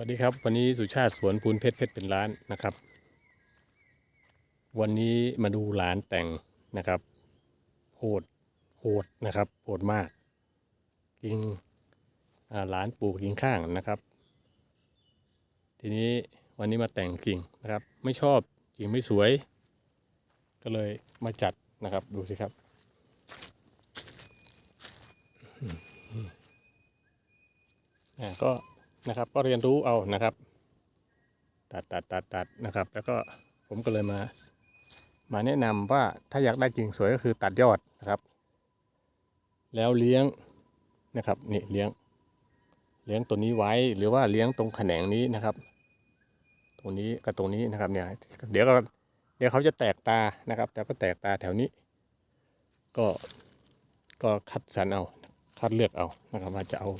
วัสดีครับ วันนี้สุชาติสวนปูนเพชรเพชรเป็นร้านนะครับ วันนี้มาดูหลานแต่งนะครับ โหดโหดนะครับโหดมากกิ่งหลานปลูกกิ่งข้างนะครับ ทีนี้วันนี้มาแต่งกิ่งนะครับ ไม่ชอบกิ่งไม่สวย ก็เลยมาจัดนะครับดูสิครับอ่าก็ นะครับ ก็เรียนรู้เอานะครับ ตัดตัดตัดตัดนะครับ แล้วก็ผมก็เลยมา มาแนะนำว่าถ้าอยากได้กิ่งสวยก็คือตัดยอดนะครับ แล้วเลี้ยงนะครับนี่เลี้ยง เลี้ยงตัวนี้ไว้หรือว่าเลี้ยงตรงแขนงนี้นะครับ ตรงนี้กับตรงนี้นะครับเนี่ยเดี๋ยวก็เดี๋ยวเขาจะแตกตานะครับ แต่ก็แตกตาแถวนี้ ก็ก็คัดสรรเอาคัดเลือกเอานะครับว่าจะเอา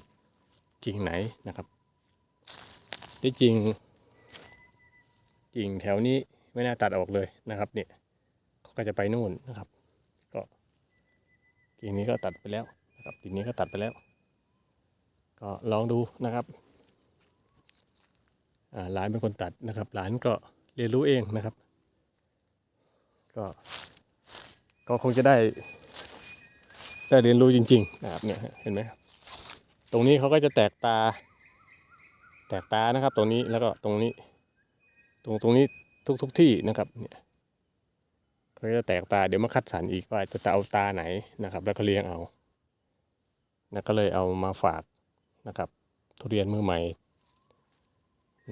กิ่งไหนนะครับ ที่จริง กิ่งแถวนี้ไม่น่าตัดออกเลยนะครับ เนี่ยเขาก็จะไปนู่นนะครับ ก็กิ่งนี้ก็ตัดไปแล้วนะครับกิ่งนี้ก็ตัดไปแล้ว ก็ลองดูนะครับอ่าหลานเป็นคนตัดนะครับ หลานก็เรียนรู้เองนะครับ ก็ก็คงจะได้ได้เรียนรู้จริง ๆ นะครับเนี่ยเห็นไหมครับ ตรงนี้เขาก็จะแตกตา แตกตานะครับตรงนี้แล้วก็ตรงนี้ ตรงตรงนี้ทุกทุกที่นะครับเนี่ยเขาจะแตกตาเดี๋ยวมาคัดสรรอีกว่าจะจะเอาตาไหนนะครับ แล้วก็เลี้ยงเอาแล้วก็เลยเอามาฝากนะครับ ทุเรียนมือใหม่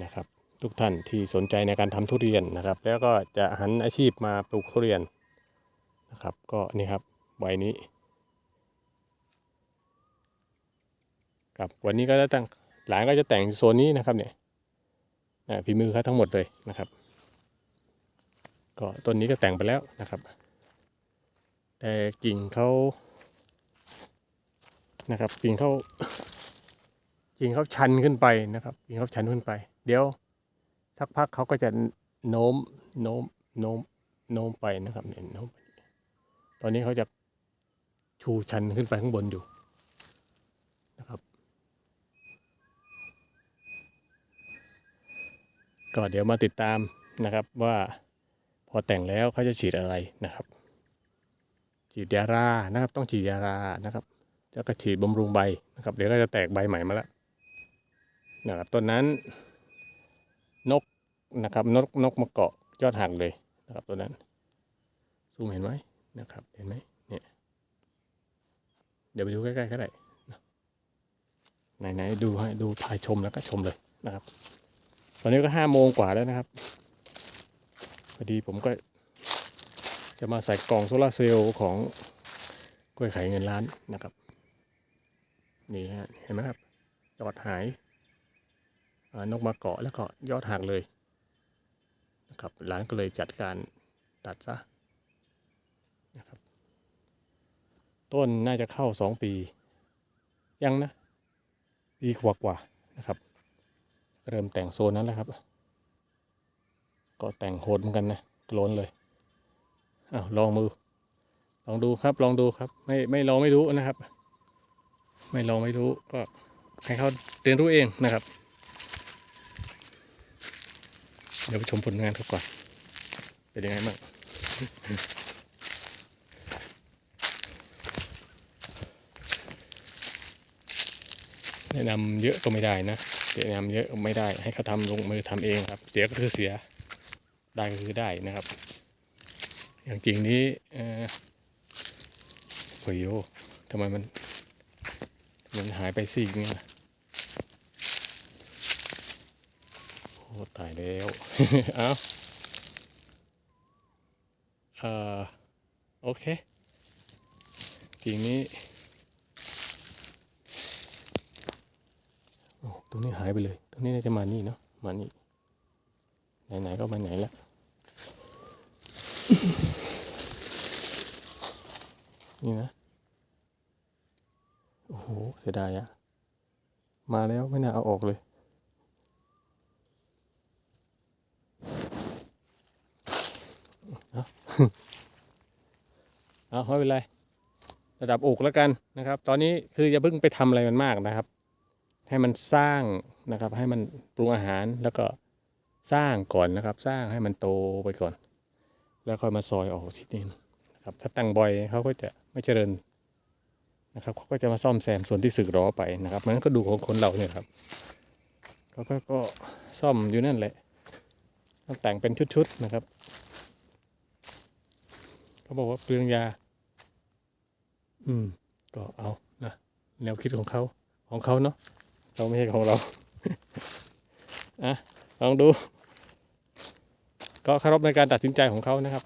นะครับ ทุกท่านที่สนใจในการทำทุเรียนนะครับ แล้วก็จะหันอาชีพมาปลูกทุเรียนนะครับ ก็นี่ครับใบนี้ครับวันนี้ก็จะแต่ง หลานก็จะแต่งโซนนี้นะครับเนี่ยฝีมือเขาทั้งหมดเลยนะครับ ก็ต้นนี้ก็แต่งไปแล้วนะครับ แต่กิ่งเขานะครับ กิ่งเขากิ่งเขาชันขึ้นไปนะครับกิ่งเขาชันขึ้นไป เดี๋ยวสักพักเขาก็จะโน้มโน้มโน้มโน้มไปนะครับเนี่ยโน้มไปตอนนี้เขาจะชูชันขึ้นไปข้างบนอยู่นะครับ ก็เดี๋ยวมาติดตามนะครับว่าพอแต่งแล้วเขาจะฉีดอะไรนะครับ ฉีดยารานะครับต้องฉีดยารานะครับแล้วก็ฉีดบำรุงใบนะครับ เดี๋ยวก็จะแตกใบใหม่มาแล้วนะครับต้นนั้นนกนะครับนกนกมาเกาะยอดหักเลยนะครับต้นนั้นซูมเห็นไหมนะครับเห็นไหมเนี่ยเดี๋ยวไปดูใกล้ๆก็ได้นะไหนๆดูให้ดูถ่ายชมแล้วก็ชมเลยนะครับ ตอนนี้ก็ห้าโมงกว่าแล้วนะครับพอดีผมก็จะมาใส่กล่องโซลาร์เซลล์ของกล้วยไข่เงินล้านนะครับ นี่ฮะเห็นไหมครับยอดหายานกมาเกาะแล้วก็ยอดหักเลยนะครับร้านก็เลยจัดการตัดซะนะครับ ต้นน่าจะเข้าสองปี ยังนะ ปีกว่าๆนะครับ เริ่มแต่งโซนนั้นแล้วครับ ก็แต่งโหดเหมือนกันนะโกลนเลยอ้าวลองมือ ลองดูครับ ลองดูครับ ไม่ไม่ลองไม่รู้นะครับ ไม่ลองไม่รู้ก็ให้เขาเรียนรู้เองนะครับ เดี๋ยวไปชมผลงานเขาก่อน เป็นยังไงบ้างแนะนำเยอะก็ไม่ได้นะ แนะนำเยอะไม่ได้ให้เขาทำลงมือทำเองครับ เสียก็คือเสียได้ก็คือได้นะครับ อย่างจริงนี้เออโอ้ยโยทำไมมันมันหายไปสิ่งเงี้ยล่ะโอ้ตายแล้ว เอาเอ่อโอเคจริงนี้ โอ้ต รงนี้หายไปเลย ตรงนี้น่าจะมานี่เนาะ มานี่ ไหนๆก็ไปไหนแล้วนี่นะ โอ้โห เสียดายอะมาแล้วไม่น่าเอาออกเลยเอาเอาไม่เป็นไร ระดับอกแล้วกันนะครับ ตอนนี้คืออย่าเพิ่งไปทำอะไรมันมากนะครับ ให้มันสร้างนะครับ ให้มันปรุงอาหารแล้วก็สร้างก่อนนะครับ สร้างให้มันโตไปก่อน แล้วค่อยมาซอยออกทีนี้นะครับ ถ้าตั้งบ่อยเขาก็จะไม่เจริญนะครับเขาก็จะมาซ่อมแซมส่วนที่สึกหรอไปนะครับมันก็ดูของคนเราเนี่ยครับเขาก็ก็ซ่อมอยู่นั่นแหละต้องแต่งเป็นชุดๆนะครับเขาบอกว่าเปลืองยา อืม ก็เอานะแนวคิดของเขาของเขาเนาะ เราไม่ใช่ของเราอะลองดู ก็เคารพในการตัดสินใจของเขานะครับ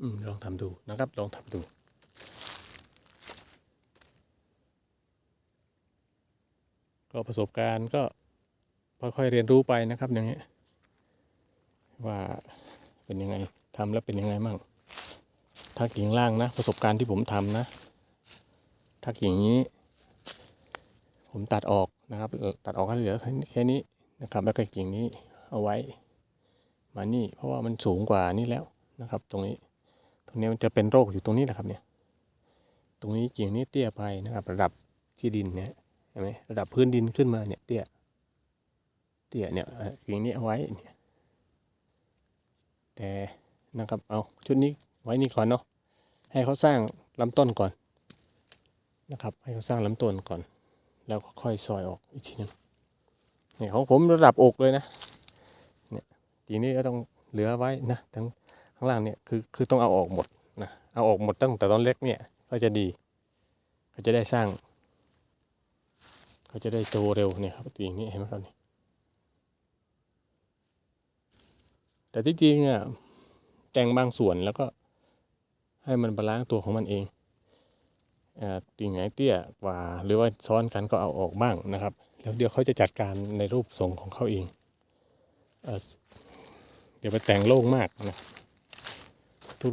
อืมลองทำดูนะครับ ลองทำดูก็ประสบการณ์ก็ค่อยๆเรียนรู้ไปนะครับอย่างเงี้ยว่าเป็นยังไงทำแล้วเป็นยังไงมั่งถ้ากิ่งล่างนะ ประสบการณ์ที่ผมทำนะ ถ้ากิ่งนี้ ผมตัดออกนะครับ ตัดออกให้เหลือแค่นี้นะครับ แล้วก็กิ่งนี้เอาไว้ มานี่ เพราะว่ามันสูงกว่านี่แล้วนะครับ ตรงนี้ ตรงนี้มันจะเป็นโรคอยู่ตรงนี้นะครับเนี่ย ตรงนี้กิ่งนี้เตี้ยไปนะครับ ระดับที่ดินเนี่ยเห็นไหมระดับพื้นดินขึ้นมาเนี่ยเตี้ย เตี้ยเนี่ยกิ่งนี้เอาไว้เนี่ยแต่นะครับเอาชุดนี้ไว้นี่ก่อนเนาะให้เขาสร้างลำต้นก่อน นะครับ ให้เขาสร้างลำต้นก่อน แล้วก็ค่อยซอยออกอีกทีนึงเนี่ยของผมระดับอกเลยนะเนี่ยทีนี้ก็ต้องเหลือไว้นะทั้งข้างล่างเนี่ยคือคือต้องเอาออกหมดนะเอาออกหมดตั้งแต่ตอนเล็กเนี่ยก็จะดีเขาจะได้สร้างเขาจะได้โตเร็วเนี่ยครับอย่างนี้เห็นไหมครับนี่แต่ที่จริงอะแต่งบางส่วนแล้วก็ให้มันบาลานซ์ตัวของมันเอง กิ่งไหนเตี้ยกว่า หรือว่าซ้อนกันก็เอาออกบ้างนะครับ แล้วเดี๋ยวเขาจะจัดการในรูปทรงของเขาเองเอเดี๋ยวไปแต่งโล่งมากนะทุก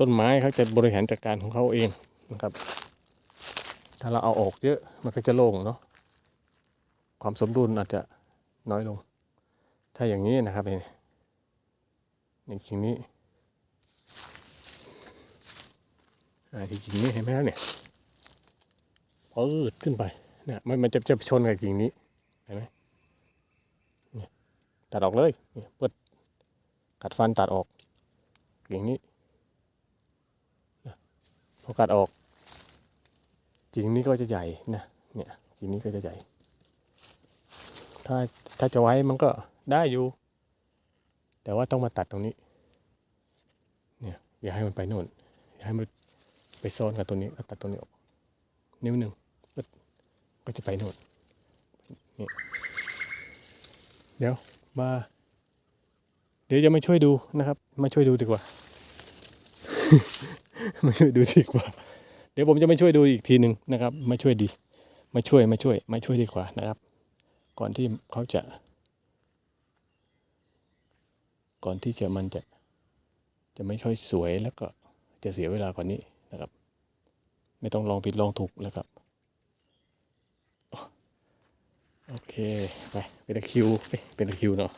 ต้นไม้เขาจะบริหารจัดการของเขาเองนะครับ ถ้าเราเอาออกเยอะมันก็จะโล่งเนาะความสมดุลอาจจะน้อยลง ถ้าอย่างนี้นะครับเนี่ยในกิ่งนี้อ่าที่กิ่งนี้เห็นไหมครับเนี่ย ปืดขึ้นไปเนี่ยมันมันจะจะชนกับกิ่งนี้เห็นไหมเนี่ยตัดออกเลยเนี่ยเปิดกัดฟันตัดออกกิ่งนี้พอกัดออกกิ่งนี้ก็จะใหญ่นะเนี่ยกิ่งนี้ก็จะใหญ่ ถ้าถ้าจะไว้มันก็ได้อยู่ แต่ว่าต้องมาตัดตรงนี้เนี่ยอย่าให้มันไปโน่นอย่าให้มันไปซ้อนกับตัวนี้แล้วตัดตัวนี้ออก นิ้วหนึ่งก็จะไปโน่นนี่เดี๋ยวมา เดี๋ยวจะมาช่วยดูนะครับ มาช่วยดูดีกว่า มาช่วยดูดีกว่า เดี๋ยวผมจะมาช่วยดูอีกทีหนึ่งนะครับ มาช่วยดี มาช่วยมาช่วย มาช่วยดีกว่านะครับ ก่อนที่เขาจะ ก่อนที่จะมันจะ จะไม่ค่อยสวยแล้วก็จะเสียเวลากว่านี้นะครับ ไม่ต้องลองผิดลองถูกแล้วครับ โอเค ไป เป็นตะคิวเอ้ยเป็นตะคิวเนาะ